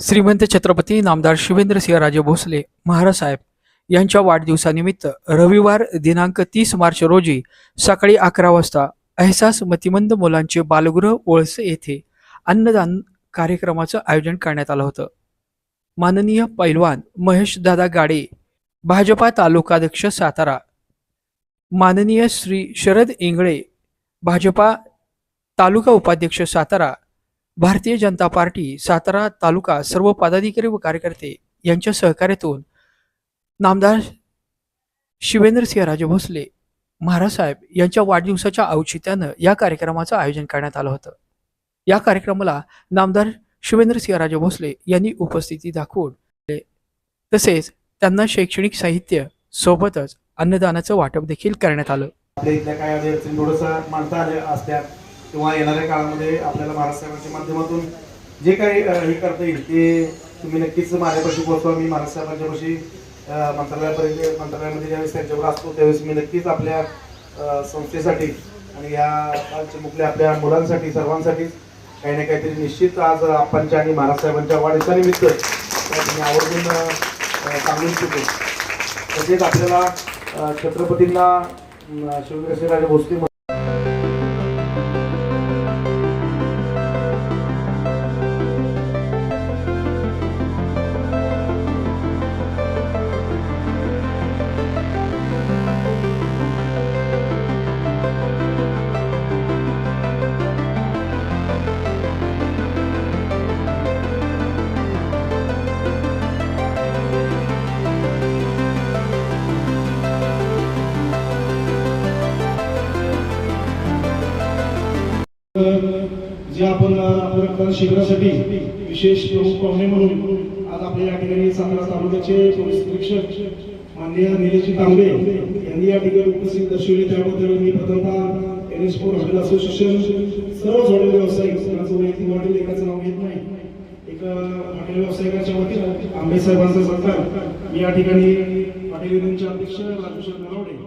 श्रीमंत छत्रपती नामदार शिवेंद्रसिंहराजे भोसले महाराज साहेब यांच्या वाढदिवसानिमित्त रविवार दिनांक तीस मार्च रोजी सकाळी अकरा वाजता अहसास मतिमंद मुलांचे बालगृह वळसे येथे अन्नदान कार्यक्रमाचं आयोजन करण्यात आलं होतं. माननीय पैलवान महेश दादा गाडे भाजपा तालुकाध्यक्ष सातारा माननीय श्री शरद इंगळे भाजपा तालुका उपाध्यक्ष सातारा भारतीय जनता पार्टी सातारा तालुका सर्व पदाधिकारी व कार्यकर्ते यांच्या सहकार्यातून नामदार शिवेंद्रसिंहराजे भोसले महाराज साहेब यांच्या वाढदिवसाच्या औचित्यानं या कार्यक्रमाचं आयोजन करण्यात आलं होतं. या कार्यक्रमाला नामदार शिवेंद्रसिंहराजे भोसले यांनी उपस्थिती दाखवून तसेच त्यांना शैक्षणिक साहित्य सोबतच अन्नदानाचं वाटप देखील करण्यात आलं. किंवा येणाऱ्या काळामध्ये आपल्याला महाराज साहेबांच्या माध्यमातून जे काही हे करता येईल ते तुम्ही नक्कीच माझ्यापाशी पोहोचवा मी महाराष्ट्राच्या पाशी मंत्रालयापर्यंत मंत्रालयामध्ये ज्यावेळेस त्यांच्यावर असतो त्यावेळेस मी नक्कीच आपल्या संस्थेसाठी आणि या कालच्या आपल्या मुलांसाठी सर्वांसाठी काही ना काहीतरी निश्चित आज आपणच्या आणि महाराज साहेबांच्या निमित्त मी आवर्जून सांगू इच्छितो. तसेच आपल्याला छत्रपतींना अ, राजे भोसले जे आपण आपल्या रक्तदान शिबिरासाठी विशेष प्रमुख पाहुणे म्हणून आज आपल्या या ठिकाणी सातारा तालुक्याचे पोलीस निरीक्षक माननीय निलेशजी तांबे यांनी या ठिकाणी उपस्थित दर्शवले. त्याबद्दल मी प्रथमतः N S four hotel association सर्व हॉटेल व्यावसायिक हॉटेल एकाचं नाव घेत नाही. एक हॉटेल व्यावसायिकाच्या वतीनं आंबे साहेबांचा सत्कार. मी या ठिकाणी हॉटेल युनियनचे अध्यक्ष राजेश्वर नरवडे